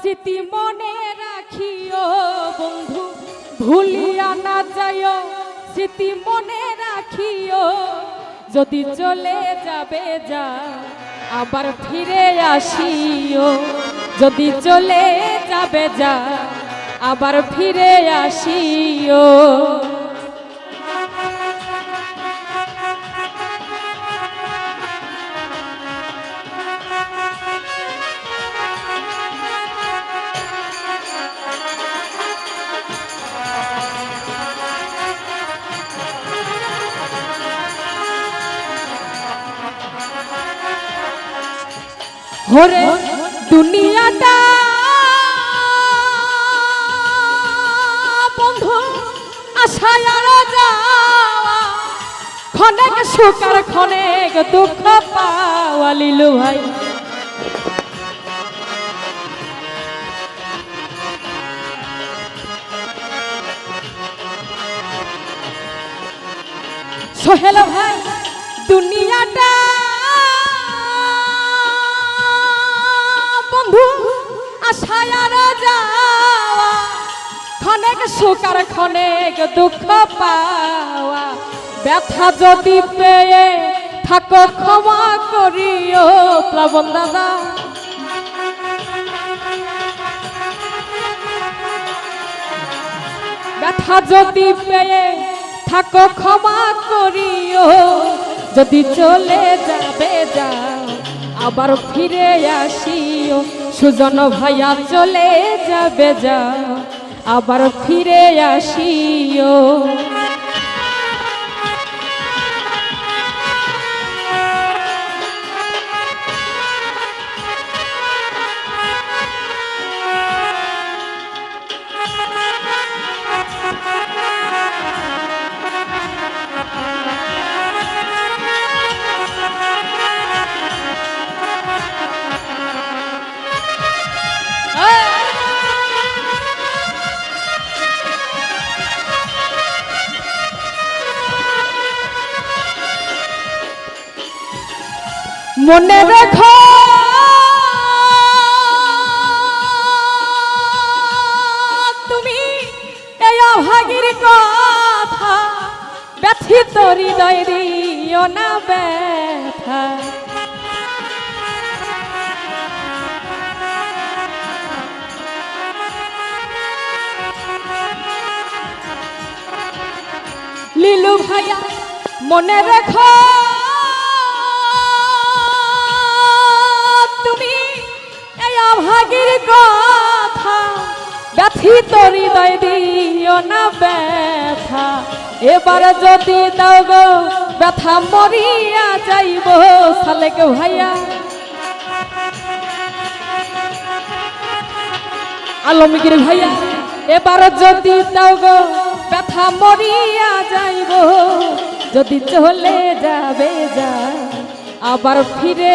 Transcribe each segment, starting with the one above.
স্মৃতি মনে রাখিও বন্ধু, ভুলিয়া না যাইও। স্মৃতি মনে রাখিও, যদি চলে যাবে যা, আবার ফিরে আসিও। যদি চলে যাবে যা, আবার ফিরে আসিও। হরে দুনিয়াটা। বন্ধু, আশায় আর যাওয়া। ক্ষণেক সুখার ক্ষণেক দুঃখ পাওয়া ভাই। সোহেল ভাই, দুনিয়াটা আশায় আর যাওয়া। ক্ষণেক ক্ষণেক দুঃখ পাওয়া। ব্যথা যদি পেয়ে থাকো ক্ষমা করিও, প্লাবন দাদা। ব্যথা যদি পেয়ে থাকো ক্ষমা করিও, যদি চলে যাবে যাও, আবার ফিরে আসিও। সুজন ভাইয়া চলে যাবে যা আবার ফিরে আসিও। মনে রেখো। তুমি এই অভাগীর কথা, ব্যথিত হৃদয় দিও না ব্যথা। লিলু ভাইয়া, মনে রেখো। এই অভাগীর কথা, ব্যথিত হৃদয় দিও না ব্যথা। এবার যদি দাও গো, ব্যথা মরিয়া যাইব সালেক ভাইয়া। আলমগীর ভাইয়া, এবার যদি দাও গো, ব্যথা মরিয়া যাইব, যদি চলে যাবে যা, আবার ফিরে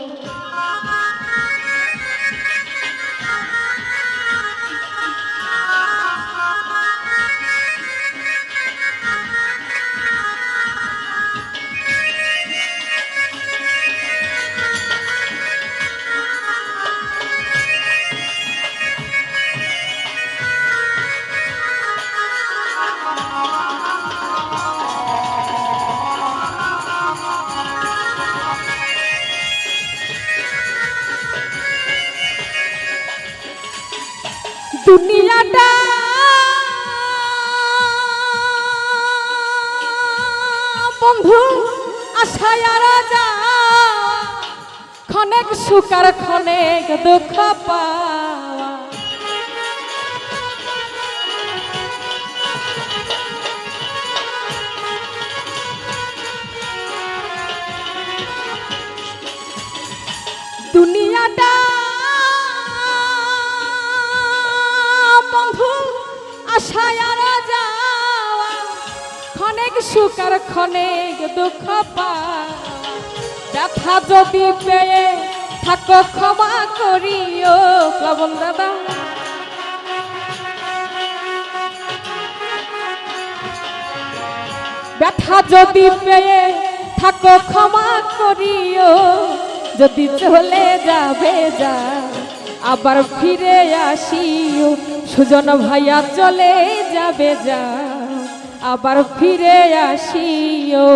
বন্ধু আশায় ক্ষণেক সুকার ক্ষণেক দুঃখ পাওয়া। দুনিয়াটা বন্ধু আশায় সুকার ক্ষণেক দুঃখ ব্যথা যদি পেয়ে থাকো ক্ষমা করিও, প্লবন দাদা। ব্যথা যদি পেয়ে থাকো ক্ষমা করিও, যদি চলে যাবে যা, আবার ফিরে আসিও। সুজন ভাইয়া চলে যাবে যা। আবার ফিরে আসিও।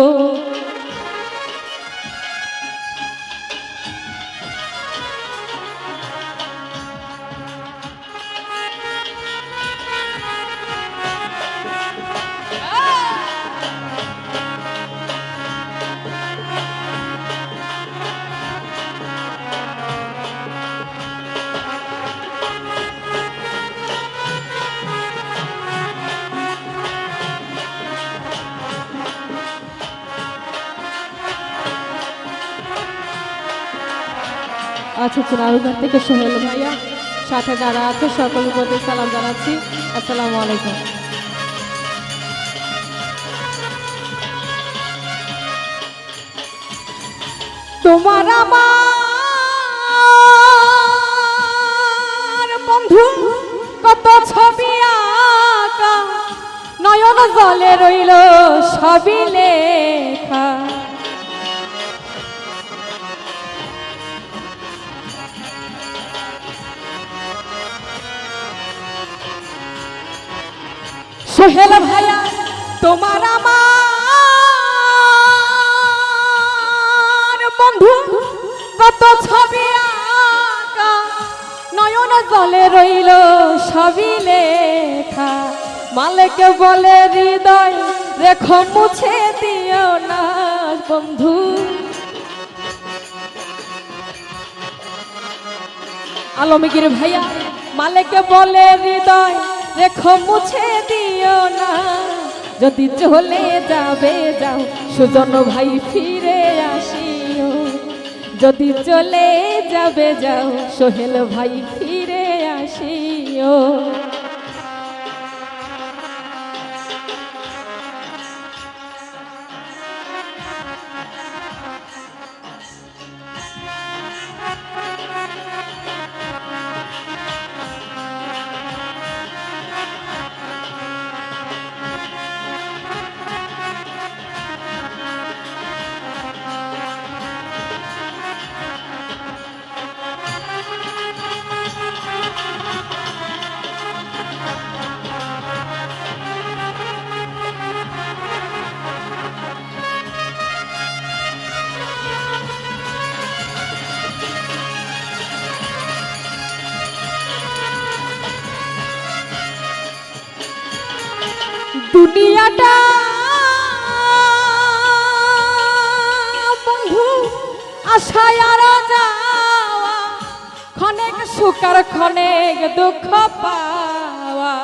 আচ্ছা চুনারুঘাট থেকে সোহেল ভাইয়া। সাথে যারা আছে, সকলের প্রতি সালাম জানাচ্ছি। আসসালামু আলাইকুম। তোমার আমার বন্ধু, কত ছবি আঁকা। নয়ন জলে রইল সবই লেখা। তোমার আমার বন্ধু, কত ছবি আঁকা, নয়ন জলে রইল সবই লেখা। মালিক বলে, হৃদয় রেখো, মুছে দিও না বন্ধু। আলমগীর ভাইয়া, মালিক বলে, হৃদয় রেখো মুছে দিও না। যদি চলে যাবে, যাও। সুজন ভাই ফিরে আসিও। যদি চলে যাবে, যাও। সোহেল ভাই ফিরে আসিও। সুকার ক্ষণেক দুঃখ পাওয়া।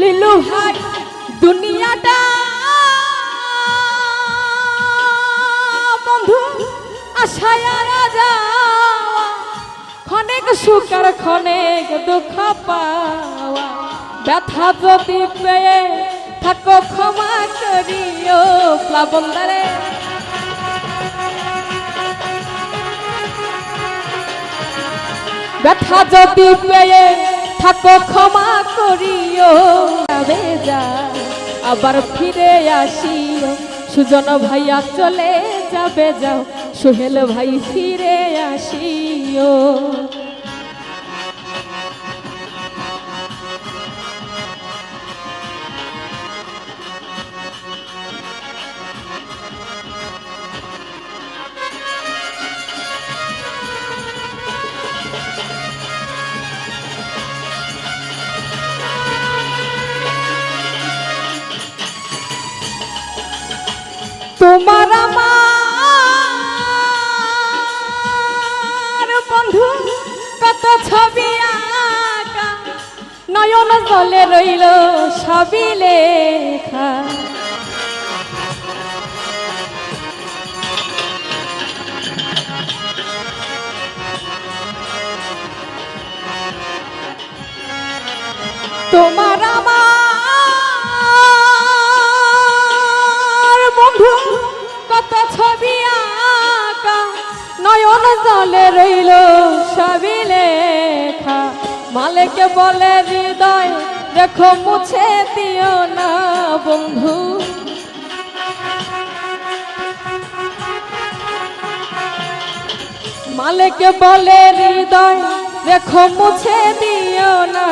লিলু ভাই, দুনিয়াটা বন্ধু, আশায় যাওয়া। ক্ষণেক সুকার ক্ষণেক দুঃখ পাওয়া। ব্যথা যদি পেয়ে থাকো ক্ষমা করিও প্লাবন্দারে ব্যথা যদি পেয়ে থাকো ক্ষমা করিও যা, আবার ফিরে আসিও। সুজন ভাইয়া চলে যাবে যাও, সোহেল ভাই ফিরে আসিও। বন্ধু কত ছবি আঁকা। নয়ন জলে রইল সবই লেখা। তোমার আমার জলে রইল সবিলে মালেকে বলে, হৃদয় দেখো, মুছে দিও না বন্ধু। মালেকে বলে, হৃদয় দেখো, মুছে দিও না।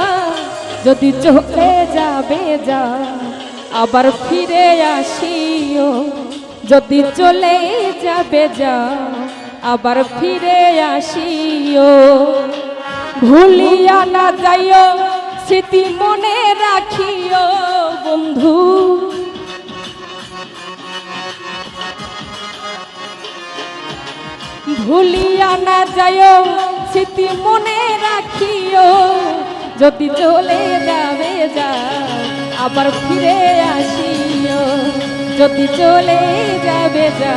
যদি চলে যাবে যা, আবার ফিরে আসিও। যদি চলে যাবে যা। আবার ফিরে আসিও। ভুলিয়া না যাইও, স্মৃতি মনে রাখিও বন্ধু। ভুলিয়া না যাইও, স্মৃতি মনে রাখিও। যদি চলে যাবে যা, আবার ফিরে আসিও। যদি চলে যাবে যা